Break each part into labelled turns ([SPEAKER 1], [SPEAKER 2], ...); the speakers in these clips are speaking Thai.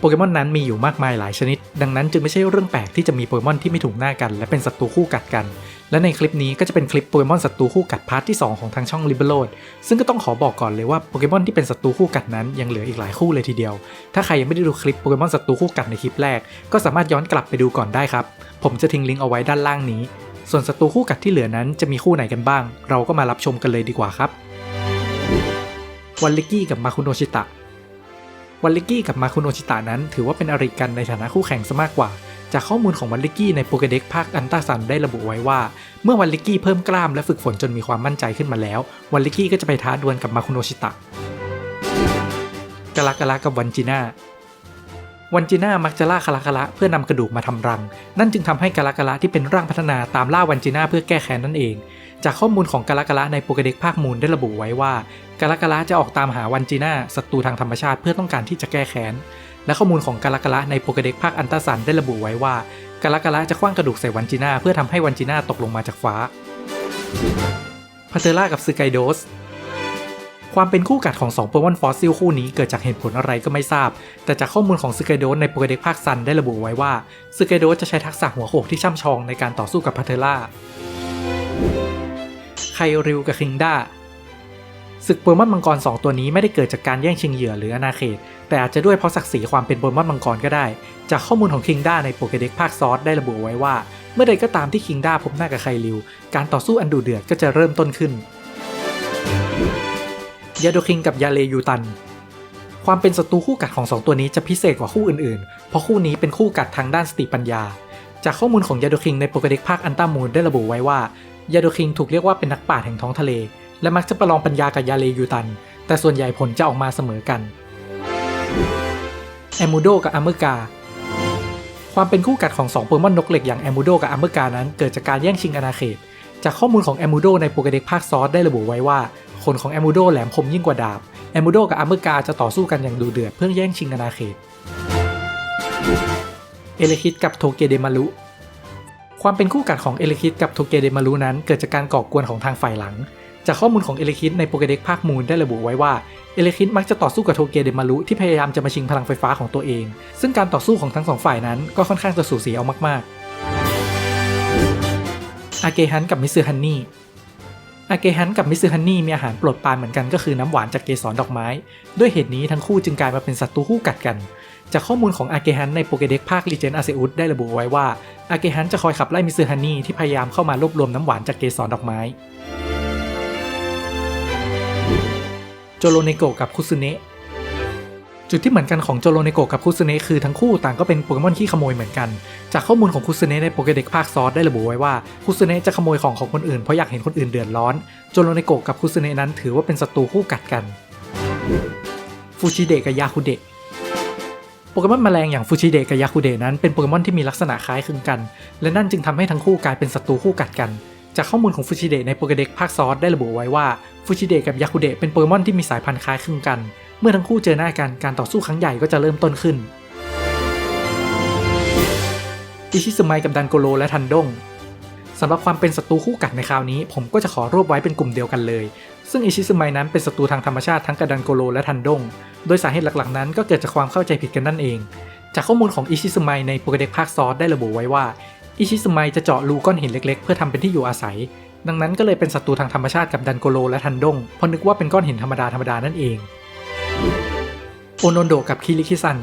[SPEAKER 1] โปเกมอนนั้นมีอยู่มากมายหลายชนิด ดังนั้นจึงไม่ใช่เรื่องแปลกที่จะมีโปเกมอนที่ไม่ถูกหน้ากันและเป็นศัตรูคู่กัดกัน และในคลิปนี้ก็จะเป็นคลิปโปเกมอนศัตรูคู่กัดพาร์ทที่ 2 ของทางช่อง l i b e r o d ซึ่งก็ต้องขอบอกก่อนเลยว่าโปเกมอนที่เป็นศัตรูคู่กัดนั้นยังเหลืออีกหลายคู่เลยทีเดียว ถ้าใครยังไม่ได้ดูคลิปโปเกมอนศัตรูคู่กัดในคลิปแรก ก็สามารถย้อนกลับไปดูก่อนได้ครับ ผมจะทิ้งลิงก์เอาไว้ด้านล่างนี้ ส่วนศัตรูคู่กัดที่เหลือนั้นจะมีคู่ไหนกันบ้าง เราก็มารับชมกันเลยดีกว่าครับวันลิกกี้กับมาคุโนชิตะ วันลิกกี้กับมาคุโนชิตะนั้นถือว่าเป็นอริกันในฐานะคู่แข่งซะมากกว่า จากข้อมูลของวันลิกกี้ในโปเกเด็กภาคอันต้าซันได้ระบุไว้ว่า เมื่อวันลิกกี้เพิ่มกล้ามและฝึกฝนจนมีความมั่นใจขึ้นมาแล้ว วันลิกกี้ก็จะไปท้าดวลกับมาคุโนชิตะกาลากาลากับวันจีน่าวันจีน่ามักจะล่าคาราคาระเพื่อนำกระดูกมาทำรัง นั่นจึงทำให้กาลากาละที่เป็นร่างพัฒนาตามล่าวันจีน่าเพื่อแก้แค้นนั่นเอง จากข้อมูลของกาลากาละในโปเกเด็กภาคมูลได้ระบุไว้ว่ากาลากาละจะออกตามหาวันจีน่าศัตรูทางธรรมชาติเพื่อต้องการที่จะแก้แค้น และข้อมูลของกาลากาละในโปเกเด็กภาคอันตาซันได้ระบุไว้ว่ากาลากาละจะคว้างกระดูกใส่วันจีน่าเพื่อทำให้วันจีน่าตกลงมาจากฟ้าพาเทล่ากับซึไกโดสความเป็นคู่กัดของ2โปเกมอนฟอสซิลคู่นี้เกิดจากเหตุผลอะไรก็ไม่ทราบ แต่จากข้อมูลของซึไกโดสในโปเกเด็กภาคซันได้ระบุไว้ว่าซึไกโดสจะใช้ทักษะหัวโขกที่ช่ำชองในการต่อสู้กับพาเทล่า คริวกับคิงด้าศึกโปเกมอนมังกร 2 ตัวนี้ไม่ได้เกิดจากการแย่งชิงเหยื่อหรืออาณาเขต แต่อาจจะด้วยเพราะศักดิ์ศรีความเป็นโปเกมอนมังกรก็ได้ จากข้อมูลของคิงด้าในโปเกเด็กภาคซอสได้ระบุไว้ว่า เมื่อใดก็ตามที่คิงด้าพบหน้ากับไคริว การต่อสู้อันดุเดือดก็จะเริ่มต้นขึ้นยาโดคิงกับยาเลยูตัน ความเป็นศัตรูคู่กัดของ 2 ตัวนี้จะพิเศษกว่าคู่อื่นๆ เพราะคู่นี้เป็นคู่กัดทางด้านสติปัญญา จากข้อมูลของยาโดคิงในโปเกเด็กภาคอันต้ามูนได้ระบุไว้ว่า ยาโดคิงถูกเรียกว่าเป็นนักปราชญ์แห่งท้องทะเล และมักจะประลองปัญญากับยาเลยูตัน แต่ส่วนใหญ่ผลจะออกมาเสมอกันแอมูโดกับอัมเมกา ความเป็นคู่กัดของ2โปเกมอนนกเหล็กอย่างแอมูโดกับอัมเมกานั้นเกิดจากการแย่งชิงอาณาเขต จากข้อมูลของแอมูโดในโปเกเด็กภาคซอสได้ระบุไว้ว่าขนของแอมูโดแหลมคมยิ่งกว่าดาบแอมูโดกับอัมเมกาจะต่อสู้กันอย่างดูเดือดเพื่อแย่งชิงอาณาเขต เอเลคิดกับโทเกเดมารุ ความเป็นคู่กัดของเอเลคิดกับโทเกเดมารุนั้นเกิดจากการก่อกวนของทางฝ่ายหลัง จากข้อมูลของเอเลคิดในโปเกเด็กภาคมูลได้ระบุไว้ว่าเอเลคิดมักจะต่อสู้กับโทเกเดมารุที่พยายามจะมาชิงพลังไฟฟ้าของตัวเอง ซึ่งการต่อสู้ของทั้งสองฝ่ายนั้นก็ค่อนข้างจะสูสีเอามากๆ อาเกฮันกับมิซึฮันนี่ อาเกฮันกับมิซึฮันนี่มีอาหารโปรดปรานเหมือนกันก็คือน้ำหวานจากเกสรดอกไม้ ด้วยเหตุนี้ทั้งคู่จึงกลายมาเป็นศัตรูคู่กัดกัน จากข้อมูลของอาเกฮันในโปเกเด็กภาคลีเจนอาเซอุสได้ระบุไว้ว่าอาเกฮันจะคอยขับไล่มิซึฮันนี่ที่พยายามเข้ามารวบรวมน้ำหวานจากเกสรดอกไม้โจโรเนโกกับคุซุเนะจุดที่เหมือนกันของโจโรเนโกกับคุซุเนะคือทั้งคู่ต่างก็เป็นโปเกมอนขี้ขโมยเหมือนกัน จากข้อมูลของคุซุเนะในโปเกเด็กภาคซอสได้ระบุไว้ว่าคุซุเนะจะขโมยของของคนอื่นเพราะอยากเห็นคนอื่นเดือดร้อน โจโรเนโกกับคุซุเนะนั้นถือว่าเป็นศัตรูคู่กัดกัน ฟูจิเดะกับยาคุเดะ โปเกมอนแมลงอย่างฟูจิเดะกับยาคุเดะนั้นเป็นโปเกมอนที่มีลักษณะคล้ายคลึงกัน และนั่นจึงทำให้ทั้งคู่กลายเป็นศัตรูคู่กัดกัน จากข้อมูลของฟูจิเดะในโปเกเด็กภาคซอสได้ระบุไว้ว่าฟูจิเดะกับยาคุเดะเป็นโปเกมอนที่มีสายพันธุ์คล้ายคลึงกัน เมื่อทั้งคู่เจอหน้ากันการต่อสู้ครั้งใหญ่ก็จะเริ่มต้นขึ้นอิชิซึไมกับดันโกโรและทันดงสำหรับความเป็นศัตรูคู่กัดในคราวนี้ ผมก็จะขอรวบไว้เป็นกลุ่มเดียวกันเลย ซึ่งอิชิซึไมนั้นเป็นศัตรูทางธรรมชาติทั้งกับดันโกโรและทันดง โดยสาเหตุหลักๆนั้นก็เกิดจากความเข้าใจผิดกันนั่นเอง จากข้อมูลของอิชิซึไมในโปเกเด็กภาคซอสได้ระบุไว้ว่า อิชิซึไมจะเจาะรูก้อนหินเล็กๆ เพื่อทำเป็นที่อยู่อาศัย ดังนั้นก็เลยเป็นศัตรูทางธรรมชาติกับดันโกโรและทันดง เพราะนึกว่าเป็นก้อนหินธรรมดาธรรมดานั่นเอง โอโนโดกับคิริคิซัน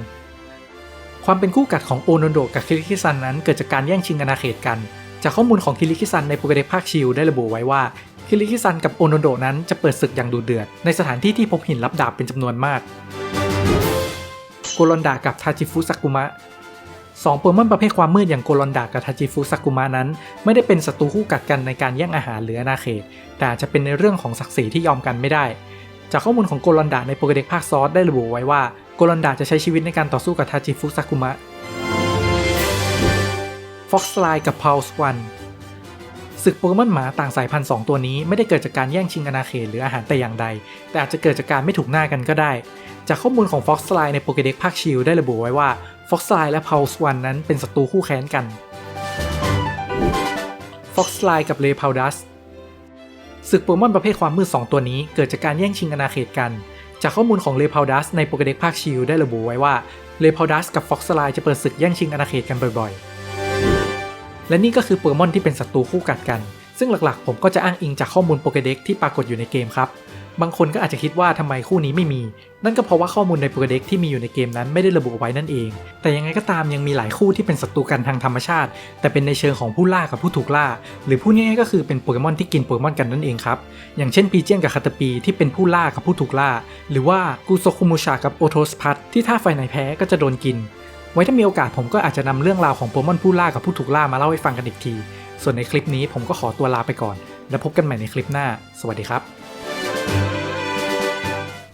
[SPEAKER 1] ความเป็นคู่กัดของโอโนโดกับคิริคิซันนั้นเกิดจากการแย่งชิงอาณาเขตกันจากข้อมูลของคิริคิซันในโปเกเด็กภาคชิลได้ระบุไว้ว่า คิริคิซันกับโอโนโดนั้นจะเปิดศึกอย่างดุเดือด ในสถานที่ที่พบหินลับดาบเป็นจำนวนมากโกลอนดากับทาจิฟุซากุมะสองโปเกมอนประเภทความมืดอย่างโกลอนดากับทาจิฟุซากุมะนั้น ไม่ได้เป็นศัตรูคู่กัดกันในการแย่งอาหารหรืออาณาเขต แต่อาจจะเป็นในเรื่องของศักดิ์ศรีที่ยอมกันไม่ได้ จากข้อมูลของโกลอนดาในโปเกเด็กภาคซอสได้ระบุไว้ว่าโกลอนดาจะใช้ชีวิตในการต่อสู้กับทาจิฟุซากุมะฟ็อกซ์ไลกับพาวส์วัน ศึกโปเกมอนหมาต่างสายพันธุ์2ตัวนี้ไม่ได้เกิดจากการแย่งชิงอาณาเขตหรืออาหารแต่อย่างใด แต่อาจจะเกิดจากการไม่ถูกหน้ากันก็ได้ จากข้อมูลของ Fox l i ในโปเกเด็กภาคชิลได้ระบุไว้ว่า Fox l i และ Pulse One นั้นเป็นศัตรูคู่แค้นกัน Fox l i กับ r e p a l d u s ศึกโปเกมอนประเภทความมืด2ตัวนี้เกิดจากการแย่งชิงอาณาเขตกันจากข้อมูลของเลพาวดัสในโปเกเด็กภาคชิลได้ระบุไว้ว่าเลพาวดัสกับฟ็อกซ์ไลจะเปิดศึกแย่งชิงอาณาเขตกันบ่อยๆ และนี่ก็คือโปเกมอนที่เป็นศัตรูคู่กัดกัน ซึ่งหลักๆ ผมก็จะอ้างอิงจากข้อมูลโปเกเด็กที่ปรากฏอยู่ในเกมครับ บางคนก็อาจจะคิดว่าทำไมคู่นี้ไม่มี นั่นก็เพราะว่าข้อมูลในโปเกเด็กที่มีอยู่ในเกมนั้นไม่ได้ระบุไว้นั่นเอง แต่ยังไงก็ตามยังมีหลายคู่ที่เป็นศัตรูกันทางธรรมชาติ แต่เป็นในเชิงของผู้ล่ากับผู้ถูกล่า หรือพูดง่ายๆก็คือเป็นโปเกมอนที่กินโปเกมอนกันนั่นเองครับ อย่างเช่นปีเจียนกับคาตาปีที่เป็นผู้ล่ากับผู้ถูกล่า หรือว่ากูโซคุมุชากับโอโทสพัทที่ถ้าไฟไหนแพ้ก็จะโดนกิน ไว้ถ้ามีโอกาสผมก็อาจจะนำเรื่องราวของโปเกมอนผู้ล่ากับผู้ถูกล่ามาเล่าให้ฟังกันอีกที ส่วนในคลิปนี้ผมก็ขอตัวลาไปก่อน แล้วพบกันใหม่ในคลิปหน้า สวัสดีครับ